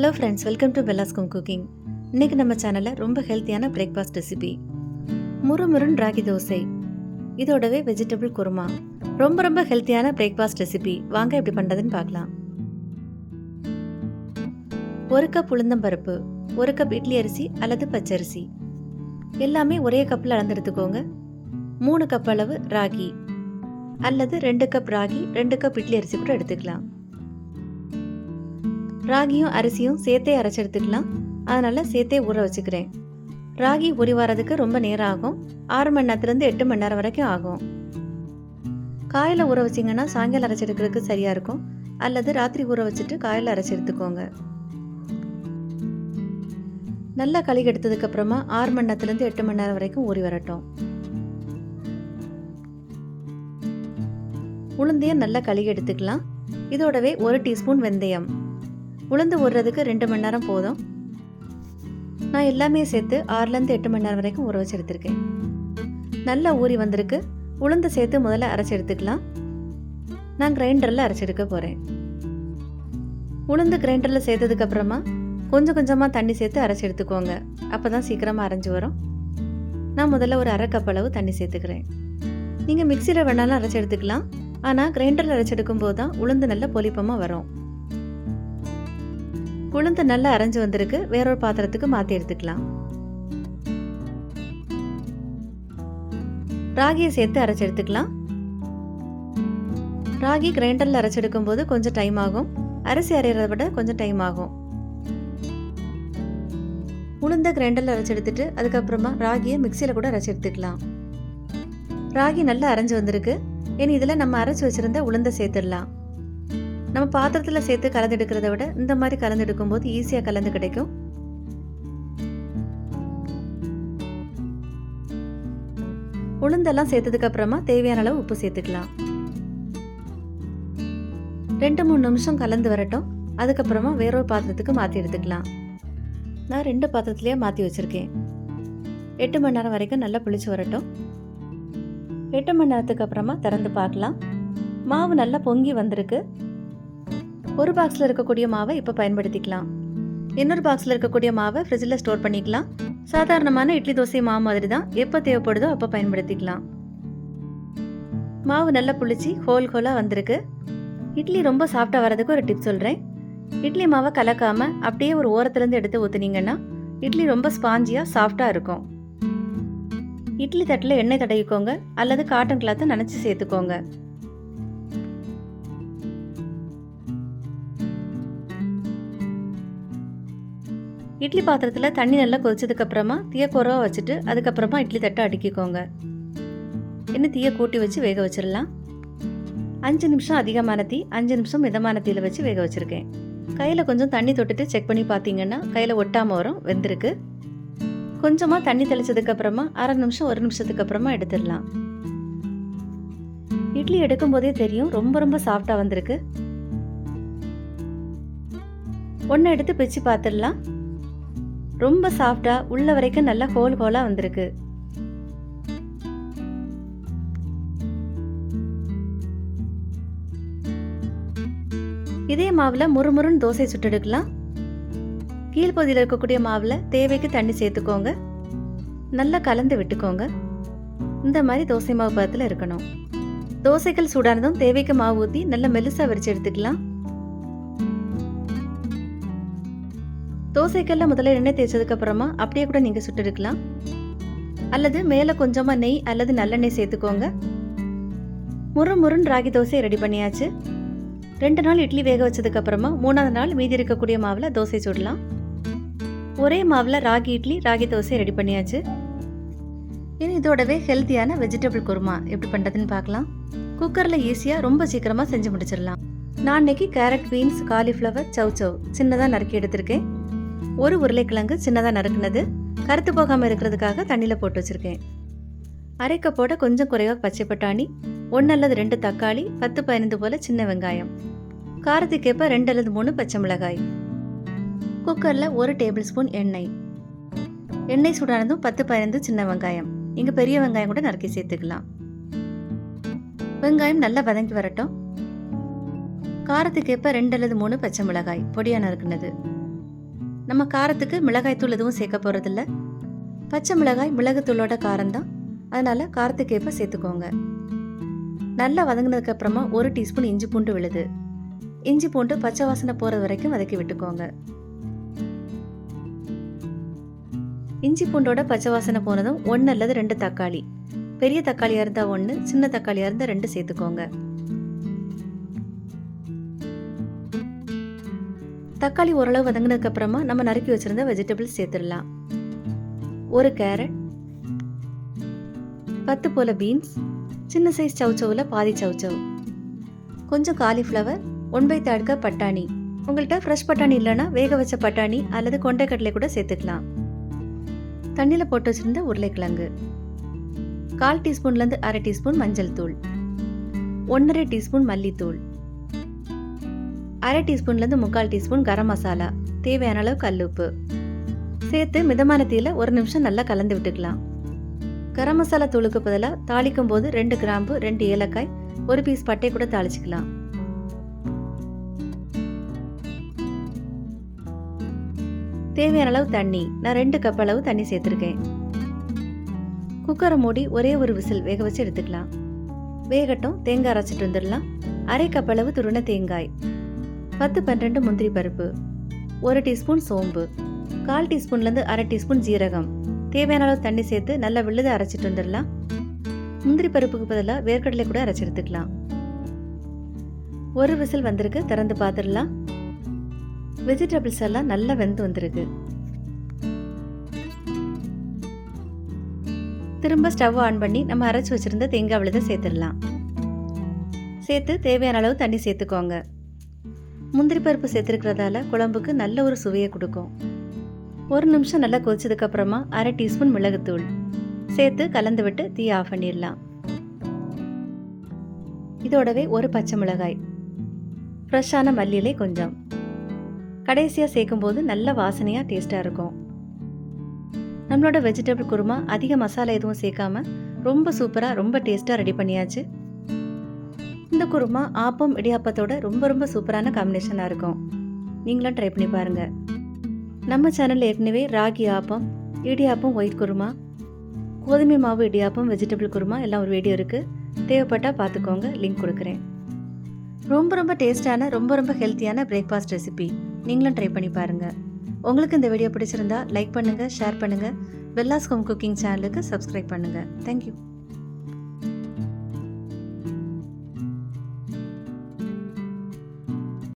Hello friends welcome to பெல்லாஸ்கம் cooking இன்றைக்கி நம்ம சேனலில் ரொம்ப ஹெல்த்தியான பிரேக்ஃபாஸ்ட் ரெசிபி முருமுருன் ராகி தோசை. இதோடவே வெஜிடபிள் குருமா. ரொம்ப ரொம்ப ஹெல்த்தியான பிரேக்ஃபாஸ்ட் ரெசிபி வாங்க எப்படி பண்ணுறதுன்னு பார்க்கலாம். ஒரு கப் உளுந்தம்பருப்பு ஒரு கப் இட்லி அரிசி அல்லது பச்சரிசி எல்லாமே ஒரே கப்பில் அளந்து எடுத்துக்கோங்க. மூணு கப் அளவு ராகி. அல்லது ரெண்டு கப் ராகி ரெண்டு கப் இட்லி அரிசி கூட எடுத்துக்கலாம். ராகியும் அரிசியும் சேர்த்தே அரைச்சி எடுத்துக்கலாம் அதனால் சேர்த்தே ஊற வச்சுக்கிறேன். ராகி உரி வரதுக்கு ரொம்ப நேரம் ஆகும். ஆறு மணி நேரத்துலேருந்து எட்டு மணி நேரம் வரைக்கும் ஆகும். காயில் ஊற வச்சிங்கன்னா சாயங்காலம் அரைச்சி எடுக்கிறதுக்கு சரியாக இருக்கும். அல்லது ராத்திரி ஊற வச்சுட்டு காயில் அரைச்சி எடுத்துக்கோங்க நல்லா கழுகி எடுத்ததுக்கப்புறமா ஆறு மணி நேரத்துலேருந்து எட்டு மணி நேரம் வரைக்கும் ஊறி வரட்டும். உளுந்தையை நல்லா கழுகி எடுத்துக்கலாம். இதோடவே ஒரு டீஸ்பூன் வெந்தயம். உளுந்து ஊறுறதுக்கு ரெண்டு மணி நேரம் போதும். நான் எல்லாமே சேர்த்து ஆறுலேருந்து எட்டு மணி நேரம் வரைக்கும் ஊற வச்சு எடுத்திருக்கேன். நல்லா ஊறி வந்திருக்கு. உளுந்து சேர்த்து முதல்ல அரைச்சி எடுத்துக்கலாம். நான் கிரைண்டரில் அரைச்செடுக்க போகிறேன் உளுந்து கிரைண்டரில் சேர்த்ததுக்கு அப்புறமா கொஞ்சம் கொஞ்சமாக தண்ணி சேர்த்து அரைச்சி எடுத்துக்கோங்க. அப்போ தான் சீக்கிரமாக அரைஞ்சி வரும். நான் முதல்ல ஒரு அரை கப் அளவு தண்ணி சேர்த்துக்கிறேன். நீங்கள் மிக்சியில் வேணாலும் அரைச்சி எடுத்துக்கலாம். ஆனால் கிரைண்டரில் அரைச்சி எடுக்கும்போது தான் உளுந்து நல்ல பொலிப்பமாக வரும். குழந்தை நல்லா அரைஞ்சு வந்திருக்கு. வேறொரு பாத்திரத்துக்கு மாற்றி எடுத்துக்கலாம். ராகியை சேர்த்து அரைச்சி எடுத்துக்கலாம். ராகி கிரைண்டரில் அரைச்செடுக்கும் போது கொஞ்சம் டைம் ஆகும். அரிசி அரைகிறத விட கொஞ்சம் டைம் ஆகும். உளுந்த கிரைண்டரில் அரைச்செடுத்துட்டு அதுக்கப்புறமா ராகியை மிக்சியில் கூட அரைச்சி எடுத்துக்கலாம். ராகி நல்லா அரைஞ்சு வந்திருக்கு. இனி இதில் நம்ம அரைச்சி வச்சுருந்த உளுந்த சேர்த்துடலாம். நம்ம பாத்திரத்தில் சேர்த்து கலந்து எடுக்கிறத விட இந்த மாதிரி கலந்து எடுக்கும்போது ஈஸியாக கலந்து கிடைக்கும். உளுந்தெல்லாம் சேர்த்ததுக்கு அப்புறமா தேவையான அளவு உப்பு சேர்த்துக்கலாம். ரெண்டு மூணு நிமிஷம் கலந்து வரட்டும். அதுக்கப்புறமா வேறொரு பாத்திரத்துக்கு மாற்றி எடுத்துக்கலாம். நான் ரெண்டு பாத்திரத்துலேயே மாற்றி வச்சுருக்கேன். எட்டு மணி நேரம் வரைக்கும் நல்லா புளிச்சு வரட்டும். எட்டு மணி நேரத்துக்கு அப்புறமா திறந்து பார்க்கலாம். மாவு நல்லா பொங்கி வந்திருக்கு. ஒரு பாக்ஸில் இருக்கக்கூடிய மாவை இப்போ பயன்படுத்திக்கலாம். இன்னொரு பாக்ஸில் இருக்கக்கூடிய மாவை ஃப்ரிட்ஜில் ஸ்டோர் பண்ணிக்கலாம். சாதாரணமான இட்லி தோசை மாவு மாதிரி தான் எப்போ தேவைப்படுதோ அப்போ பயன்படுத்திக்கலாம். மாவு நல்லா புளிச்சு ஹோல் ஹோலாக வந்திருக்கு. இட்லி ரொம்ப சாஃப்டாக வரதுக்கு ஒரு டிப் சொல்கிறேன் இட்லி மாவை கலக்காமல் அப்படியே ஒரு ஓரத்துலேருந்து எடுத்து ஊற்றுனீங்கன்னா இட்லி ரொம்ப ஸ்பாஞ்சியாக சாஃப்டாக இருக்கும். இட்லி தட்டில் எண்ணெய் தடவிக்கோங்க. அல்லது காட்டன் கிளாத்தை நினச்சி சேர்த்துக்கோங்க. இட்லி பாத்திரத்தில் தண்ணி நல்லா கொதிச்சதுக்கப்புறமா தீயை தீய குறவா வச்சுட்டு அதுக்கப்புறமா இட்லி தட்டை அடுக்கிக்கோங்க. இன்னும் தீயை கூட்டி வச்சு வேக வச்சிடலாம். அஞ்சு நிமிஷம் அதிகமான தீ அஞ்சு நிமிஷம் மிதமான தீயில் வச்சு வேக வச்சுருக்கேன். கையில் கொஞ்சம் தண்ணி தொட்டுட்டு செக் பண்ணி பார்த்தீங்கன்னா கையில் ஒட்டாமல் வரும் வெந்திருக்கு. கொஞ்சமாக தண்ணி தெளிச்சதுக்கப்புறமா அரை நிமிஷம் ஒரு நிமிஷத்துக்கு அப்புறமா எடுத்துடலாம். இட்லி எடுக்கும் போதே தெரியும் ரொம்ப ரொம்ப சாஃப்டாக வந்திருக்கு. ஒன்று எடுத்து பிச்சு பார்த்துடலாம் ரொம்ப சாஃப்டாக உள்ள வரைக்கும் நல்லா ஹோல் கோலாக வந்திருக்கு. இதே மாவில் முறுமுறுன்னு தோசை சுட்டெடுக்கலாம் கீழ்ப்பகுதியில் இருக்கக்கூடிய மாவில் தேவைக்கு தண்ணி சேர்த்துக்கோங்க. நல்லா கலந்து விட்டுக்கோங்க. இந்த மாதிரி தோசை மாவு பதத்தில் இருக்கணும். தோசைகள் சூடானதும் தேவைக்கு மாவு ஊற்றி நல்லா மெலுசாக விரிச்சு எடுத்துக்கலாம். தோசைக்கல்ல முதல்ல எண்ணெய் தேய்ச்சதுக்கு அப்புறமா அப்படியே கூட நீங்க சுட்டெடுக்கலாம் அல்லது மேல கொஞ்சமா நெய் அல்லது நல்லெண்ணெய் சேர்த்துக்கோங்க. முறு முருன் ராகி தோசை ரெடி பண்ணியாச்சு. ரெண்டு நாள் இட்லி வேக வச்சதுக்கு அப்புறமா மூணாவது நாள் மீதி இருக்கக்கூடிய மாவுல தோசை சுடலாம். ஒரே மாவுல ராகி இட்லி ராகி தோசை ரெடி பண்ணியாச்சு. இனி இதோடவே ஹெல்த்தியான வெஜிடபிள் குருமா எப்படி பண்ணுறதுன்னு பார்க்கலாம். குக்கரில் ஈஸியாக ரொம்ப சீக்கிரமாக செஞ்சு முடிச்சிடலாம். நான் இன்னைக்கு carrot beans cauliflower chow chow சின்னதாக நறுக்கி எடுத்திருக்கேன். ஒரு உருளைக்கிழங்கு சின்னதாக நறுக்குனது கருத்து போகாமல் இருக்கிறதுக்காக தண்ணியில் போட்டு வச்சுருக்கேன். அரைக்க போட கொஞ்சம் குறைவாக பச்சை பட்டாணி ஒன்று அல்லது ரெண்டு தக்காளி பத்து பதினைந்து போல் சின்ன வெங்காயம் காரத்துக்கேற்ப ரெண்டு அல்லது மூணு பச்சை மிளகாய் குக்கரில் ஒரு டேபிள் ஸ்பூன் எண்ணெய். எண்ணெய் சூடானதும் பத்து பதினைந்து சின்ன வெங்காயம். இங்கே பெரிய வெங்காயம் கூட நறுக்கி சேர்த்துக்கலாம். வெங்காயம் நல்லா வதங்கி வரட்டும். காரத்துக்கேற்ப ரெண்டு அல்லது மூணு பச்சை மிளகாய் பொடியாக நறுக்குனது. நம்ம காரத்துக்கு மிளகாய் தூள் எதுவும் சேர்க்க போகிறதில்ல பச்சை மிளகாய் மிளகுத்தூளோட காரம்தான். அதனால் காரத்துக்கு ஏற்ப சேர்த்துக்கோங்க. நல்லா வதங்கினதுக்கு அப்புறமா ஒரு டீஸ்பூன் இஞ்சி பூண்டு விழுது. இஞ்சி பூண்டு பச்சை வாசனை போகிறது வரைக்கும் வதக்கி விட்டுக்கோங்க. இஞ்சி பூண்டோட பச்சை வாசனை போனதும் ஒன்று அல்லது ரெண்டு தக்காளி. பெரிய தக்காளியாக இருந்தால் ஒன்று சின்ன தக்காளியாக இருந்தால் ரெண்டு சேர்த்துக்கோங்க. தக்காளி ஓரளவு வதங்கினதுக்கு அப்புறமா நம்ம நறுக்கி வச்சிருந்த வெஜிடபிள்ஸ் சேர்த்துடலாம். ஒரு கேரட் பத்து போல பீன்ஸ் சின்ன சைஸ் சவுச்சவில் பாதி சவுச்சவ் கொஞ்சம் காலிஃப்ளவர் ஒன் பை தேர்ட் பட்டாணி. உங்கள்கிட்ட ஃப்ரெஷ் பட்டாணி இல்லைன்னா வேக வச்ச பட்டாணி அல்லது கொண்டைக்கடலை கூட சேர்த்துக்கலாம். தண்ணியில் போட்டு வச்சிருந்த உருளைக்கிழங்கு. கால் டீஸ்பூன்லேருந்து அரை டீஸ்பூன் மஞ்சள் தூள். ஒன்றரை டீஸ்பூன் மல்லித்தூள். அரை டீஸ்பூன்லேருந்து முக்கால் டீஸ்பூன் கரம் மசாலா. தேவையான அளவு கல்லுப்பு. சேர்த்து மிதமான தீயில் ஒரு நிமிஷம் நல்லா கலந்து விட்டுக்கலாம். கரம் மசாலா தூளுக்கு பதிலாக தாளிக்கும் போது ரெண்டு கிராம்பு ரெண்டு ஏலக்காய் ஒரு பீஸ் பட்டை கூட தாளிச்சுக்கலாம். தேவையான அளவு தண்ணி. நான் ரெண்டு கப் அளவு தண்ணி சேர்த்துருக்கேன். குக்கரை மூடி ஒரே ஒரு விசில் வேக வச்சு எடுத்துக்கலாம். வேகட்டும் தேங்காய் அரைச்சிட்டு வந்துடலாம். அரை கப் அளவு துருண தேங்காய். பத்து பன்னிரெண்டு முந்திரி பருப்பு ஒரு டீஸ்பூன் சோம்பு கால் டீஸ்பூன்லேருந்து அரை டீஸ்பூன் ஜீரகம். தேவையான அளவு தண்ணி சேர்த்து நல்லா விழுதை அரைச்சிட்டு வந்துடலாம். முந்திரி பருப்புக்கு பதிலாக வேர்க்கடலை கூட அரைச்சி எடுத்துக்கலாம். ஒரு விசில் வந்திருக்கு திறந்து பார்த்துடலாம் வெஜிடபிள்ஸ் எல்லாம் நல்லா வெந்து வந்திருக்கு. திரும்ப ஸ்டவ் ஆன் பண்ணி நம்ம அரைச்சி வச்சிருந்த தேங்காய் விழுதை சேர்த்துடலாம். சேர்த்து தேவையான அளவு தண்ணி சேர்த்துக்கோங்க. முந்திரி பருப்பு சேர்த்துருக்கிறதால குழம்புக்கு நல்ல ஒரு சுவையை கொடுக்கும். ஒரு நிமிஷம் நல்லா கொதிச்சதுக்கப்புறமா அரை டீஸ்பூன் மிளகுத்தூள் சேர்த்து கலந்து விட்டு தீ ஆஃப் பண்ணிடலாம். இதோடவே ஒரு பச்சை மிளகாய் ஃப்ரெஷ்ஷான மல்லியிலை கொஞ்சம். கடைசியாக சேர்க்கும்போது நல்ல வாசனையாக டேஸ்ட்டாக இருக்கும். நம்மளோட வெஜிடபிள் குருமா அதிக மசாலா எதுவும் சேர்க்காம ரொம்ப சூப்பராக ரொம்ப டேஸ்ட்டாக ரெடி பண்ணியாச்சு. இந்த குருமா ஆப்பம் இடியாப்பத்தோட ரொம்ப ரொம்ப சூப்பரான காம்பினேஷனாக இருக்கும். நீங்களும் ட்ரை பண்ணி பாருங்கள் நம்ம சேனலில் ஏற்கனவே ராகி ஆப்பம் இடியாப்பம் ஒயிட் குருமா கோதுமை மாவு இடியாப்பம் வெஜிடபிள் குருமா எல்லாம் ஒரு வீடியோ இருக்குது தேவைப்பட்டால் பார்த்துக்கோங்க லிங்க் கொடுக்குறேன். ரொம்ப ரொம்ப டேஸ்டான ரொம்ப ரொம்ப ஹெல்த்தியான பிரேக்ஃபாஸ்ட் ரெசிபி நீங்களும் ட்ரை பண்ணி பாருங்கள் உங்களுக்கு இந்த வீடியோ பிடிச்சிருந்தா லைக் பண்ணுங்கள் ஷேர் பண்ணுங்கள் வெல்லாஸ் ஹோம் குக்கிங் சேனலுக்கு சப்ஸ்கிரைப் பண்ணுங்கள் தேங்க்யூ